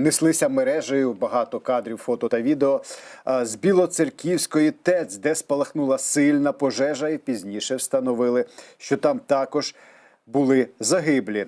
Неслися мережею багато кадрів, фото та відео з Білоцерківської ТЕЦ, де спалахнула сильна пожежа, і пізніше встановили, що там також були загиблі.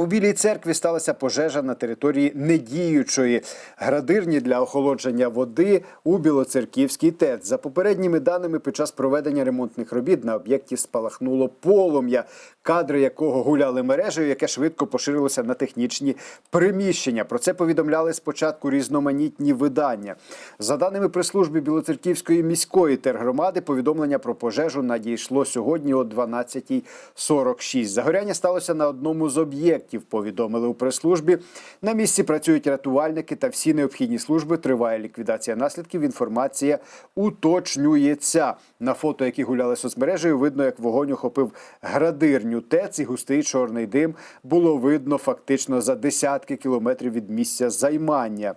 У Білій церкві сталася пожежа на території недіючої градирні для охолодження води у Білоцерківській ТЕЦ. За попередніми даними, під час проведення ремонтних робіт на об'єкті спалахнуло полум'я, кадри якого гуляли мережею, яке швидко поширилося на технічні приміщення. Про це повідомляли спочатку різноманітні видання. За даними прес-служби Білоцерківської міської тергромади, повідомлення про пожежу надійшло сьогодні о 12.46. Загоряння сталося на одному з об'єктів. Повідомили у прес-службі. На місці працюють рятувальники та всі необхідні служби. Триває ліквідація наслідків. Інформація уточнюється. На фото, які гуляли соцмережею, видно, як вогонь охопив градирню ТЕЦ і густий чорний дим було видно фактично за десятки кілометрів від місця займання.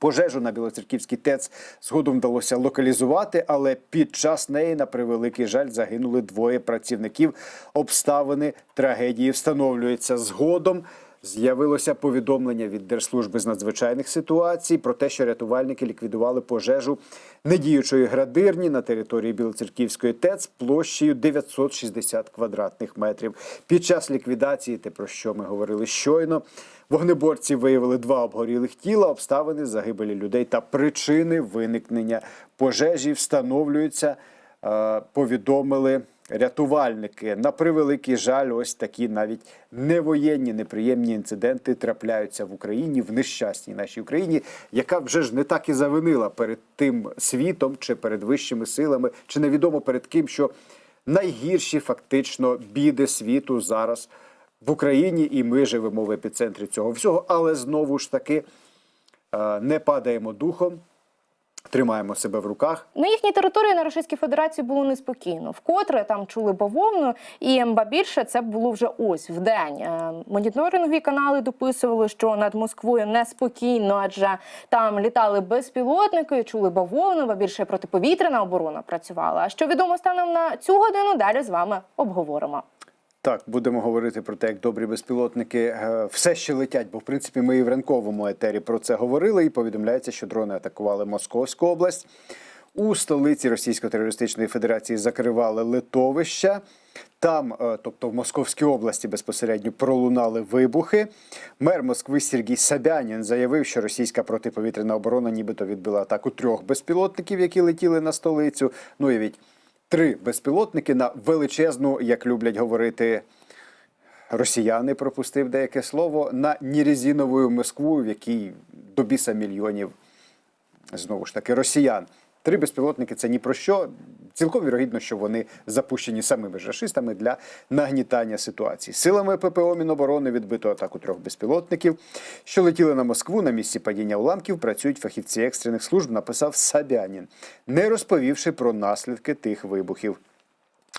Пожежу на Білоцерківській ТЕЦ згодом вдалося локалізувати, але під час неї, на превеликий жаль, загинули двоє працівників. Обставини трагедії встановлюються згодом. З'явилося повідомлення від Держслужби з надзвичайних ситуацій про те, що рятувальники ліквідували пожежу недіючої градирні на території Білоцерківської ТЕЦ площею 960 квадратних метрів. Під час ліквідації, те про що ми говорили щойно, вогнеборці виявили два обгорілих тіла, обставини загибелі людей та причини виникнення пожежі встановлюються. е, Повідомили рятувальники. На превеликий жаль, ось такі навіть невоєнні неприємні інциденти трапляються в Україні в нещасній нашій Україні, яка вже ж не так і завинила перед тим світом чи перед вищими силами, чи невідомо перед ким, що найгірші фактично біди світу зараз в Україні, і ми живемо в епіцентрі цього всього. Але знову ж таки е, не падаємо духом, тримаємо себе в руках. На їхній території на Російській Федерації було неспокійно. Вкотре там чули бавовну, і ба більше це було вже ось в день. Е, Моніторингові канали дописували, що над Москвою неспокійно, адже там літали безпілотники, чули бавовну, ба більше протиповітряна оборона працювала. А що відомо станом на цю годину, далі з вами обговоримо. Так, будемо говорити про те, як добрі безпілотники е, все ще летять, бо в принципі ми і в ранковому етері про це говорили. І повідомляється, що дрони атакували Московську область. У столиці Російської терористичної федерації закривали литовища. Там, е, тобто в Московській області, безпосередньо пролунали вибухи. Мер Москви Сергій Сабянін заявив, що російська протиповітряна оборона нібито відбила атаку трьох безпілотників, які летіли на столицю. Ну і від три безпілотники на величезну, як люблять говорити росіяни, пропустив деяке слово, на нірезінову Москву, в якій до біса мільйонів знову ж таки росіян. Три безпілотники це ні про що. Цілком вірогідно, що вони запущені самими ж рашистами для нагнітання ситуації. Силами ППО Міноборони відбито атаку трьох безпілотників, що летіли на Москву. На місці падіння уламків працюють фахівці екстрених служб. Написав Сабянін, не розповівши про наслідки тих вибухів.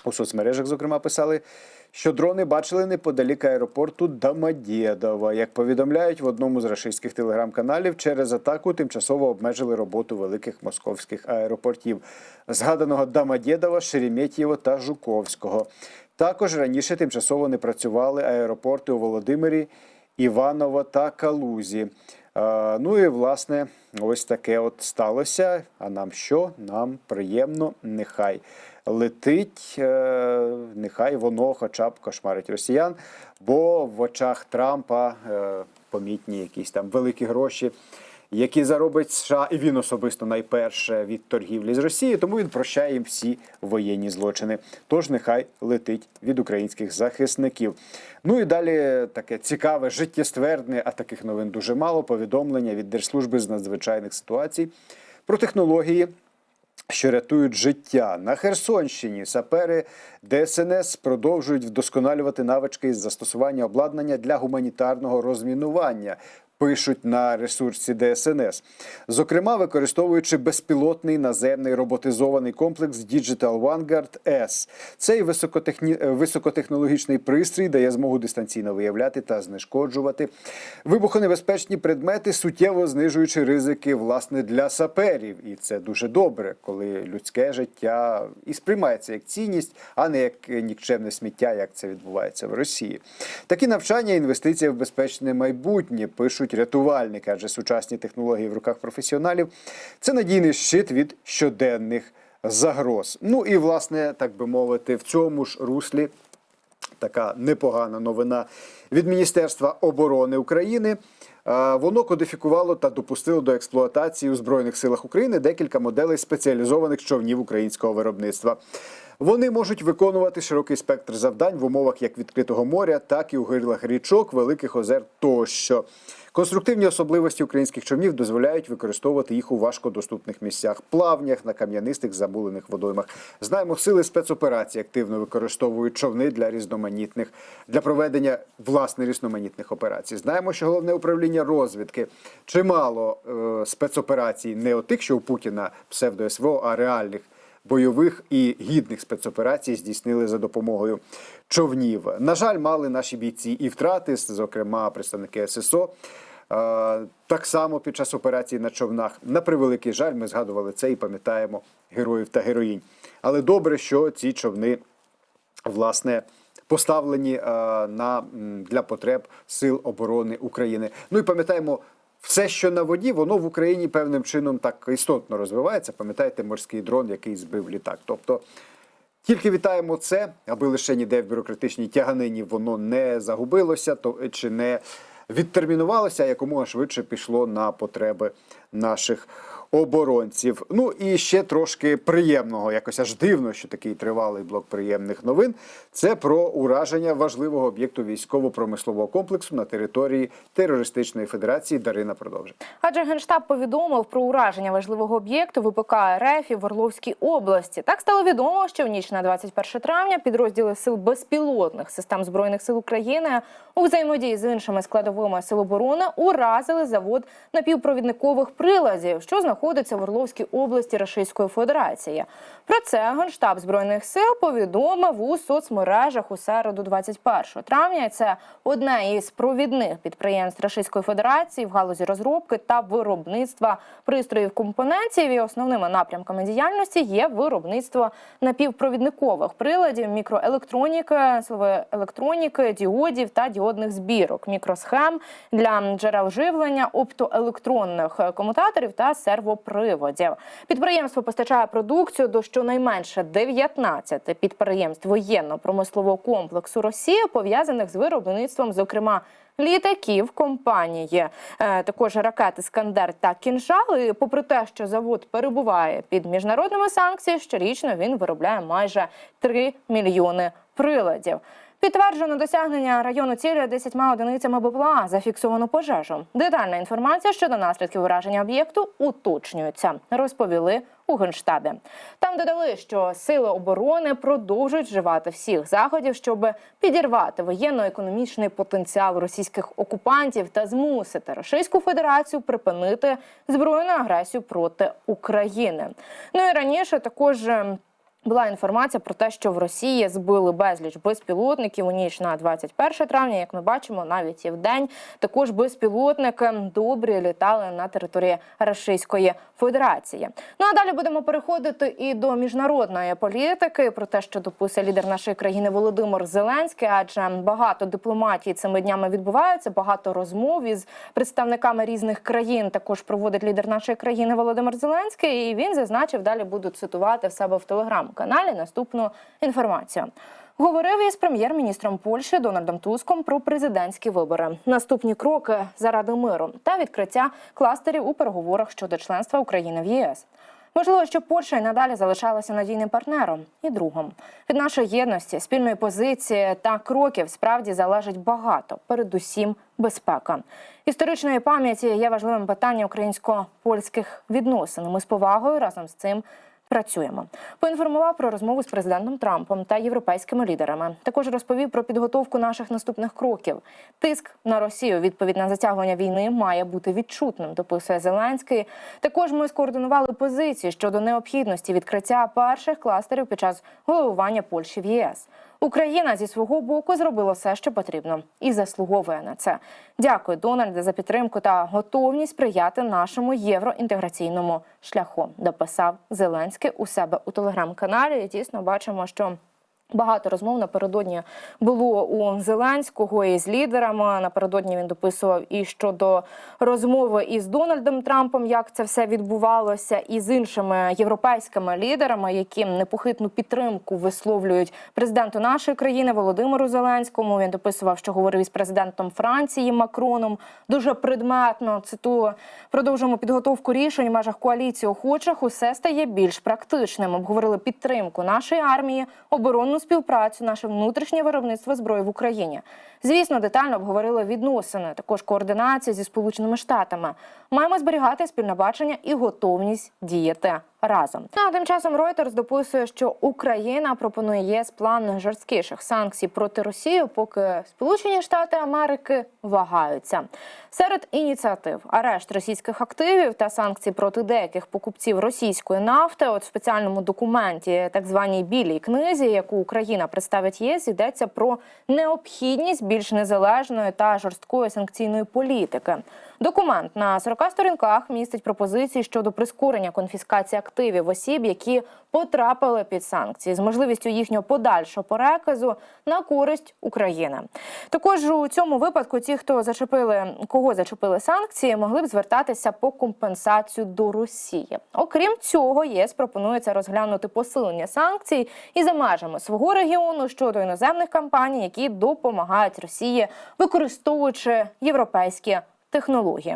У соцмережах, зокрема, писали, що дрони бачили неподалік аеропорту Домодєдова. Як повідомляють в одному з рашистських телеграм-каналів, через атаку тимчасово обмежили роботу великих московських аеропортів, згаданого Домодєдова, Шереметьєво та Жуковського. Також раніше тимчасово не працювали аеропорти у Володимирі, Іваново та Калузі. Ну і власне, ось таке от сталося. А нам що? Нам приємно, нехай летить, е, нехай воно хоча б кошмарить росіян, бо в очах Трампа е, помітні якісь там великі гроші. Які заробить США, і він особисто найперше від торгівлі з Росією, тому він прощає їм всі воєнні злочини. Тож нехай летить від українських захисників. Ну і далі таке цікаве, життєствердне, а таких новин дуже мало. Повідомлення від Держслужби з надзвичайних ситуацій про технології що рятують життя. На Херсонщині сапери ДСНС продовжують вдосконалювати навички із застосування обладнання для гуманітарного розмінування. Пишуть на ресурсі ДСНС, зокрема використовуючи безпілотний наземний роботизований комплекс Digital Vanguard S. Цей високотехні... високотехнологічний пристрій дає змогу дистанційно виявляти та знешкоджувати вибухонебезпечні предмети, суттєво знижуючи ризики власне для саперів. І це дуже добре, коли людське життя і сприймається як цінність, а не як нікчемне сміття, як це відбувається в Росії. Такі навчання, інвестиція в безпечне майбутнє пишуть допоможуть рятувальники, адже сучасні технології в руках професіоналів це надійний щит від щоденних загроз. Ну і власне, так би мовити, в цьому ж руслі така непогана новина від Міністерства оборони України. Е, Воно кодифікувало та допустило до експлуатації у Збройних силах України декілька моделей спеціалізованих човнів українського виробництва. Вони можуть виконувати широкий спектр завдань в умовах як відкритого моря, так і у гирлах річок, великих озер тощо. Конструктивні особливості українських човнів дозволяють використовувати їх у важкодоступних місцях, плавнях на кам'янистих забулених водоймах. Знаємо, сили спецоперацій активно використовують човни для різноманітних для проведення власне різноманітних операцій. Знаємо, що головне управління розвідки чимало е, спецоперацій, не отих, що у Путіна псевдо СВО, а реальних бойових і гідних спецоперацій здійснили за допомогою човнів. На жаль, мали наші бійці і втрати, зокрема представники ССО. Е, Так само під час операції на човнах. На превеликий жаль, ми згадували це і пам'ятаємо героїв та героїнь. Але добре, що ці човни власне поставлені е, на для потреб сил оборони України. Ну і пам'ятаємо. Все, що на воді, воно в Україні певним чином так істотно розвивається. Пам'ятаєте, морський дрон, який збив літак. Тобто тільки вітаємо це, аби лише ніде в бюрократичній тяганині воно не загубилося, то чи не відтермінувалося, якомога швидше пішло на потреби наших оборонців. Ну і ще трошки приємного, якось аж дивно, що такий тривалий блок приємних новин. Це про ураження важливого об'єкту військово-промислового комплексу на території терористичної федерації. Дарина продовжить. Адже генштаб повідомив про ураження важливого об'єкту ВПК РФ в Орловській області. Так стало відомо, що в ніч на 21 травня підрозділи сил безпілотних систем збройних сил України у взаємодії з іншими складовими сил оборони уразили завод напівпровідникових приладів, що знаходиться в Орловській області Російської Федерації. Про це генштаб збройних сил повідомив у соцмережах у середу, 21 травня. Це одне із провідних підприємств Російської Федерації в галузі розробки та виробництва пристроїв компонентів. І основними напрямками діяльності є виробництво напівпровідникових приладів, мікроелектроніки, силової електроніки, діодів та діодних збірок, мікросхем для джерел живлення, оптоелектронних комутаторів та сервоприводів. Підприємство постачає продукцію до щонайменше 19 підприємств воєнно-промислового комплексу Росії, пов'язаних з виробництвом, зокрема. Літаків компанії, е, також ракети Скандер та Кінжал. Попри те, що завод перебуває під міжнародними санкціями, щорічно він виробляє майже 3 мільйони приладів. Підтверджено досягнення району цілі 10 одиницями БПЛА. Зафіксовано пожежу. Детальна інформація щодо наслідків ураження об'єкту уточнюється. Розповіли у генштабі. Там додали, що сили оборони продовжують вживати всіх заходів, щоб підірвати воєнно-економічний потенціал російських окупантів та змусити Російську Федерацію припинити збройну агресію проти України. Ну і раніше також. Була інформація про те, що в Росії збили безліч безпілотників у ніч на 21 травня. Як ми бачимо, навіть і в день також безпілотники добрі літали на території Російської Федерації. Ну а далі будемо переходити і до міжнародної політики про те, що дописує лідер нашої країни Володимир Зеленський, адже багато дипломатії цими днями відбувається, багато розмов із представниками різних країн. Також проводить лідер нашої країни Володимир Зеленський. І він зазначив, далі буду цитувати в себе в телеграм-каналі наступну інформацію. Говорив із прем'єр-міністром Польщі Дональдом Туском про президентські вибори, наступні кроки заради миру та відкриття кластерів у переговорах щодо членства України в ЄС. Важливо, щоб Польща і надалі залишалася надійним партнером і другом. Від нашої єдності, спільної позиції та кроків справді залежить багато, передусім безпека. Історичної пам'яті є важливим питанням українсько-польських відносин. Ми з повагою разом з цим Працюємо. Поінформував про розмову з президентом Трампом та європейськими лідерами. Також розповів про підготовку наших наступних кроків. Тиск на Росію, відповідь на затягування війни, має бути відчутним. Дописує Зеленський. Також ми скоординували позиції щодо необхідності відкриття перших кластерів під час головування Польщі в ЄС. Україна зі свого боку зробила все, що потрібно, і заслуговує на це. Дякую, Дональде, за підтримку та готовність сприяти нашому євроінтеграційному шляху. Дописав Зеленський у себе у телеграм-каналі. І дійсно бачимо, що Багато розмов напередодні було у Зеленського із лідерами. Напередодні він дописував і щодо розмови із Дональдом Трампом, як це все відбувалося, і з іншими європейськими лідерами, які непохитну підтримку висловлюють президенту нашої країни Володимиру Зеленському. Він дописував, що говорив із президентом Франції Макроном. Дуже предметно цитую. Продовжуємо підготовку рішень в межах коаліції охочих. Усе стає більш практичним. Обговорили підтримку нашої армії, оборонну співпрацю, наше внутрішнє виробництво зброї в Україні. Звісно, детально обговорили відносини, також координацію зі сполученими штатами. Маємо зберігати спільне бачення і готовність діяти разом. Ну, а тим часом Reuters дописує, що Україна пропонує ЄС план жорсткіших санкцій проти Росії, поки Сполучені Штати Америки вагаються. Серед ініціатив арешт російських активів та санкцій проти деяких покупців російської нафти. От в спеціальному документі, так званій білій книзі, яку Україна представить ЄС, йдеться про необхідність більш незалежної та жорсткої санкційної політики. Документ на 40 сторінках містить пропозиції щодо прискорення конфіскації активів осіб, які потрапили під санкції, з можливістю їхнього подальшого переказу на користь України. Також у цьому випадку ті, хто зачепили кого зачепили санкції, могли б звертатися по компенсацію до Росії. Окрім цього, ЄС пропонується розглянути посилення санкцій і за межами свого регіону щодо іноземних компаній, які допомагають Росії, використовуючи європейські технології.